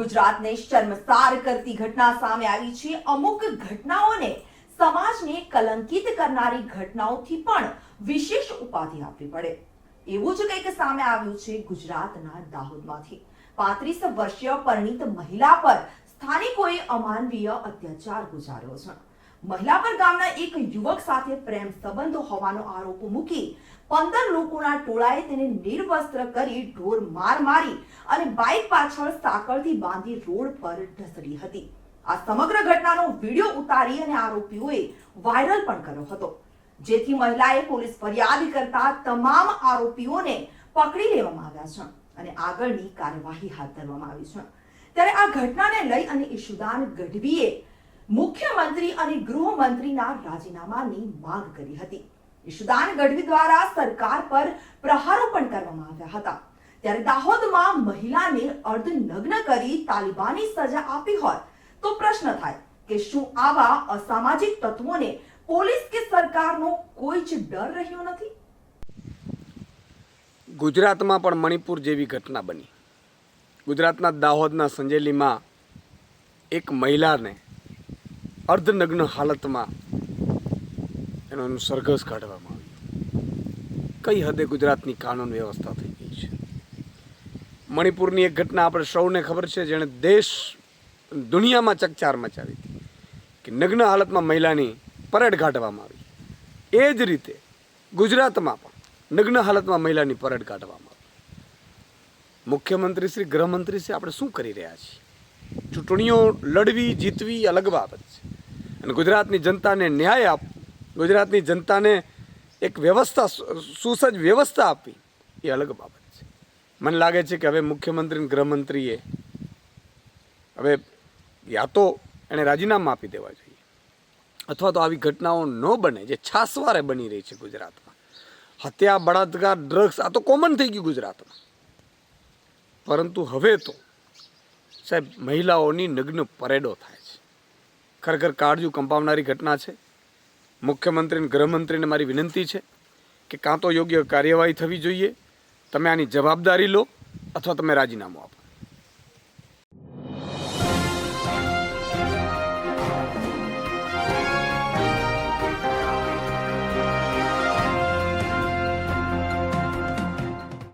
ગુજરાતને શર્મસાર કરતી ઘટના સામે આવી છે. અમુક ઘટનાઓને સમાજને કલંકિત કરનારી ઘટનાઓથી પણ વિશેષ ઉપાધિ આપવી પડે. એવું જ કંઈક સામે આવ્યું છે ગુજરાતના દાહોદમાંથી. પાંત્રીસ વર્ષીય પરિણીત મહિલા પર સ્થાનિકોએ અમાનવીય અત્યાચાર ગુજાર્યો છે. મહિલા પર ગામના એક યુવક સાથે પ્રેમ સંબંધો હોવાનો આરોપ મૂકી પંદર લોકોના ટોળાએ તેને નિર્વસ્ત્ર કરી ઢોર માર મારી અને બાઇક પાછળ સાંકળથી બાંધી રોડ પર ઢસડી હતી. આ સમગ્ર ઘટનાનો વીડિયો ઉતારી અને આરોપીઓએ વાયરલ પણ કર્યો હતો. જેથી મહિલાએ પોલીસ ફરિયાદ કરતા તમામ આરોપીઓને પકડી લેવામાં આવ્યા છે અને આગળની કાર્યવાહી હાથ ધરવામાં આવી છે. ત્યારે આ ઘટનાને લઈ અને ઈશુદાન ગઢવીએ મુખ્યમંત્રી અને ગૃહમંત્રીના રાજીનામાની માંગ કરી હતી. ઈશુદાન ગઢવી દ્વારા સરકાર પર પ્રહારો પણ કરવામાં આવ્યા હતા. ત્યારે દાહોદમાં મહિલાને અર્ધનગ્ન કરી તાલિબાની સજા આપી હોય તો પ્રશ્ન થાય કે શું આવા અસામાજિક તત્વોને પોલીસ કે સરકારનો કોઈ જ ડર રહ્યો નથી? ગુજરાતમાં પણ મણિપુર જેવી ઘટના બની. ગુજરાતના દાહોદના સંજેલીમાં એક મહિલાને અર્ધનગ્ન હાલતમાં એનો એનું સરઘસ કાઢવામાં આવ્યું. કઈ હદે ગુજરાતની કાનૂન વ્યવસ્થા થઈ ગઈ છે? મણિપુરની એક ઘટના આપણે સૌને ખબર છે, જેણે દેશ દુનિયામાં ચકચાર મચાવી હતી કે નગ્ન હાલતમાં મહિલાની પરેડ કાઢવામાં આવી. એ જ રીતે ગુજરાતમાં પણ નગ્ન હાલતમાં મહિલાની પરેડ કાઢવામાં આવી. મુખ્યમંત્રી શ્રી, ગૃહમંત્રી શ્રી આપણે શું કરી રહ્યા છીએ? ચૂંટણીઓ લડવી, જીતવી અલગ બાબત છે. ગુજરાતની જનતાને ન્યાય આપ, ગુજરાતની જનતાને એક વ્યવસ્થા સુસજ્જ વ્યવસ્થા આપી, એ અલગ બાબત છે. મને લાગે છે કે હવે મુખ્યમંત્રી ગૃહમંત્રીએ હવે યા તો એણે રાજીનામા આપી દેવા જોઈએ, અથવા તો આવી ઘટનાઓ ન બને જે છાસવારે બની રહી છે ગુજરાતમાં. હત્યા, બળાત્કાર, ડ્રગ્સ, આ તો કોમન થઈ ગયું ગુજરાતમાં. પરંતુ હવે તો સાહેબ મહિલાઓની નગ્ન પરેડો થાય છે. ખરેખર કાળજુ કંપાવનારી ઘટના છે. મુખ્યમંત્રી ગૃહમંત્રીને મારી વિનંતી છે કે કાં તો યોગ્ય કાર્યવાહી થવી જોઈએ. તમે આની જવાબદારી લો અથવા તમે રાજીનામું આપો.